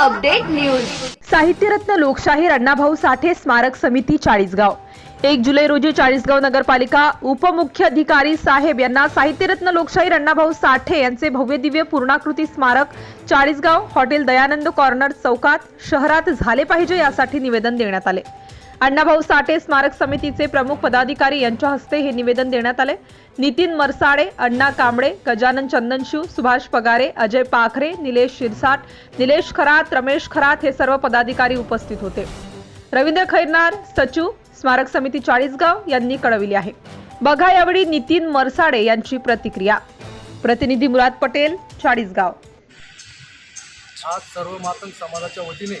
Update news. साहित्यरत्न लोकशाहीर अण्णाभाऊ साठे स्मारक समिती चाळीसगाव. एक जुलै रोजी चाळीसगाव नगरपालिका उपमुख्य अधिकारी साहेब यांना साहित्यरत्न लोकशाहीर अण्णाभाऊ साठे यांचे भव्य दिव्य पूर्णाकृती स्मारक चाळीसगाव हॉटेल दयानंद कॉर्नर चौकात शहरात झाले पाहिजे यासाठी निवेदन देण्यात आले. अण्णाभाऊ साठे स्मारक समितीचे प्रमुख पदाधिकारी यांच्या हस्ते हे निवेदन देण्यात आले. नितीन मरसाडे अण्णा कांबळे गजानन चंदनशिव सुभाष पगारे अजय पाखरे निलेश शिरसाट निलेश खरात रमेश खरात हे सर्व पदाधिकारी उपस्थित होते. रवींद्र खैरनार सचू स्मारक समिती चाळीसगाव यांनी कळविली आहे. बघा यावेळी नितीन मरसाडे यांची प्रतिक्रिया. प्रतिनिधी मुराद पटेल चाळीसगाव. आज सर्व मातंग समाजाच्या वतीने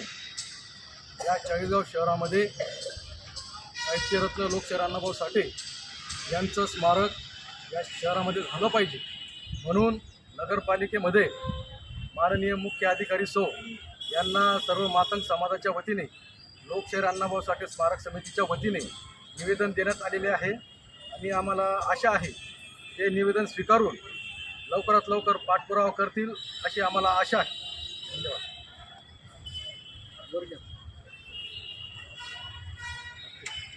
या चाळीसगाव शहरामध्ये साहित्यरत्न लोकशाहीर अण्णाभाऊ साठे यांचं स्मारक या शहरामध्ये झालं पाहिजे. म्हणून नगरपालिकेमध्ये माननीय मुख्य अधिकारी सो यांना सर्व मातंग समाजाच्या वतीने लोकशाहीर अण्णाभाऊ साठे स्मारक समितीच्या वतीने निवेदन देण्यात आलेले आहे. आणि आम्हाला आशा आहे ते निवेदन स्वीकारून लवकरात लवकर पाठपुरावा करतील अशी आम्हाला आशा आहे. धन्यवाद.